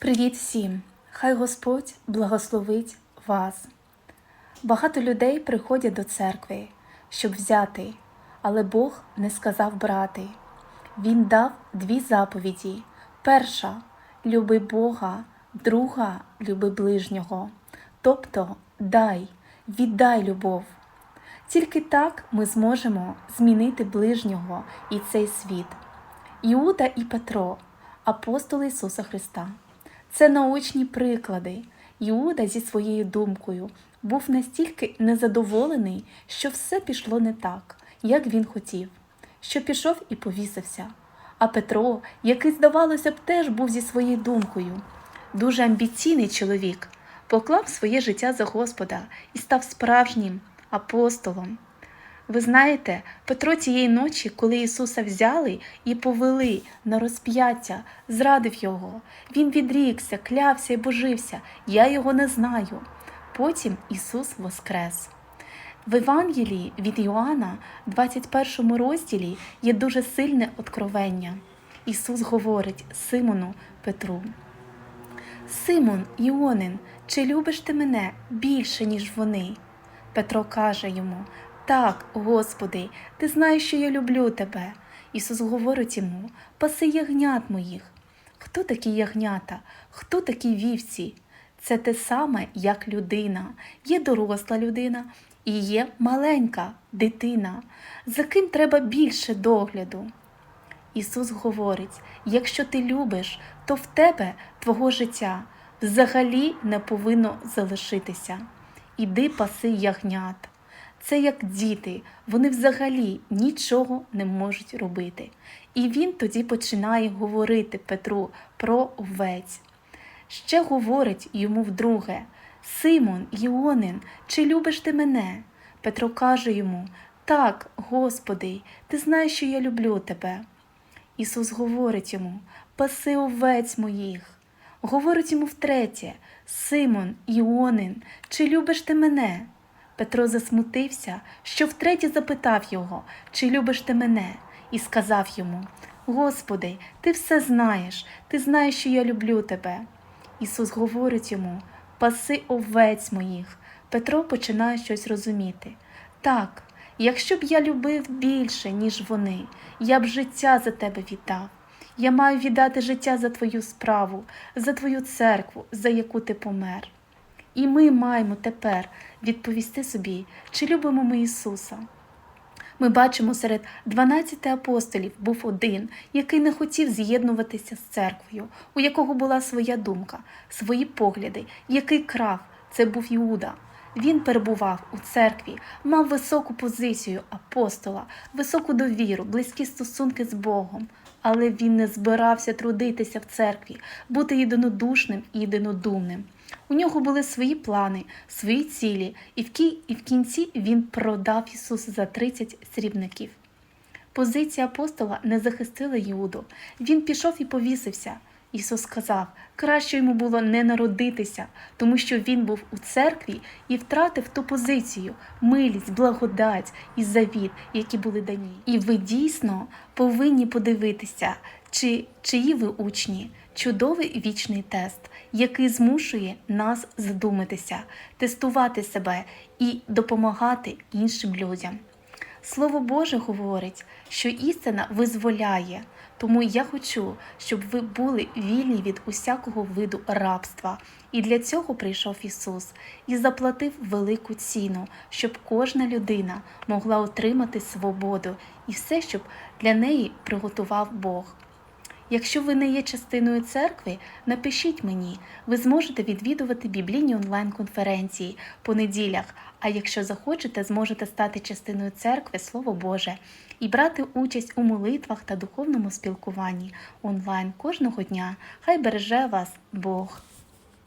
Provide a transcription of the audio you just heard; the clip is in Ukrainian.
Привіт всім! Хай Господь благословить вас. Багато людей приходять до церкви, щоб взяти, але Бог не сказав брати. Він дав дві заповіді: перша люби Бога, друга люби ближнього. Тобто дай, віддай любов. Тільки так ми зможемо змінити ближнього і цей світ. Іуда і Петро, апостоли Ісуса Христа. Це наочні приклади. Іуда зі своєю думкою був настільки незадоволений, що все пішло не так, як він хотів, що пішов і повісився. А Петро, який, здавалося б, теж був зі своєю думкою, дуже амбіційний чоловік, поклав своє життя за Господа і став справжнім апостолом. Ви знаєте, Петро тієї ночі, коли Ісуса взяли і повели на розп'яття, зрадив Його. Він відрікся, клявся і божився. Я його не знаю. Потім Ісус воскрес. В Євангелії від Іоанна, 21 розділі, є дуже сильне откровення. Ісус говорить Симону Петру. Симон, Іонин, чи любиш ти мене більше, ніж вони? Петро каже йому Так, Господи, ти знаєш, що я люблю тебе. Ісус говорить йому Паси ягнят моїх. Хто такі ягнята? Хто такі вівці? Це те саме, як людина. Є доросла людина і є маленька дитина, за ким треба більше догляду. Ісус говорить: якщо ти любиш, то в тебе твого життя взагалі не повинно залишитися. Іди паси ягнят. Це як діти, вони взагалі нічого не можуть робити. І він тоді починає говорити Петру про овець. Ще говорить йому вдруге: Симон, Іонин, чи любиш ти мене? Петро каже йому: Так, Господи, ти знаєш, що я люблю тебе. Ісус говорить йому: Паси овець моїх. Говорить йому втретє: Симон, Іонин, чи любиш ти мене? Петро засмутився, що втретє запитав його, чи любиш ти мене, і сказав йому: Господи, ти все знаєш, ти знаєш, що я люблю тебе. Ісус говорить йому: Паси овець моїх. Петро починає щось розуміти. Так, якщо б я любив більше, ніж вони, я б життя за тебе віддав. Я маю віддати життя за твою справу, за твою церкву, за яку ти помер. І ми маємо тепер відповісти собі, чи любимо ми Ісуса. Ми бачимо, серед 12 апостолів був один, який не хотів з'єднуватися з церквою, у якого була своя думка, свої погляди, який крав, це був Іуда. Він перебував у церкві, мав високу позицію апостола, високу довіру, близькі стосунки з Богом, але він не збирався трудитися в церкві, бути єдинодушним і єдинодумним. У нього були свої плани, свої цілі, і в, кі... і в кінці він продав Ісуса за 30 срібників. Позиція апостола не захистила Іуду. Він пішов і повісився. Ісус сказав, краще йому було не народитися, тому що він був у церкві і втратив ту позицію, милість, благодать і завіт, які були дані. І ви дійсно повинні подивитися, чи чиї ви учні, чудовий вічний тест, який змушує нас задуматися, тестувати себе і допомагати іншим людям. Слово Боже говорить, що істина визволяє, тому я хочу, щоб ви були вільні від усякого виду рабства. І для цього прийшов Ісус і заплатив велику ціну, щоб кожна людина могла отримати свободу і все, щоб для неї приготував Бог. Якщо ви не є частиною церкви, напишіть мені, ви зможете відвідувати біблійні онлайн-конференції по неділях. А якщо захочете, зможете стати частиною церкви Слово Боже і брати участь у молитвах та духовному спілкуванні онлайн кожного дня. Хай береже вас Бог.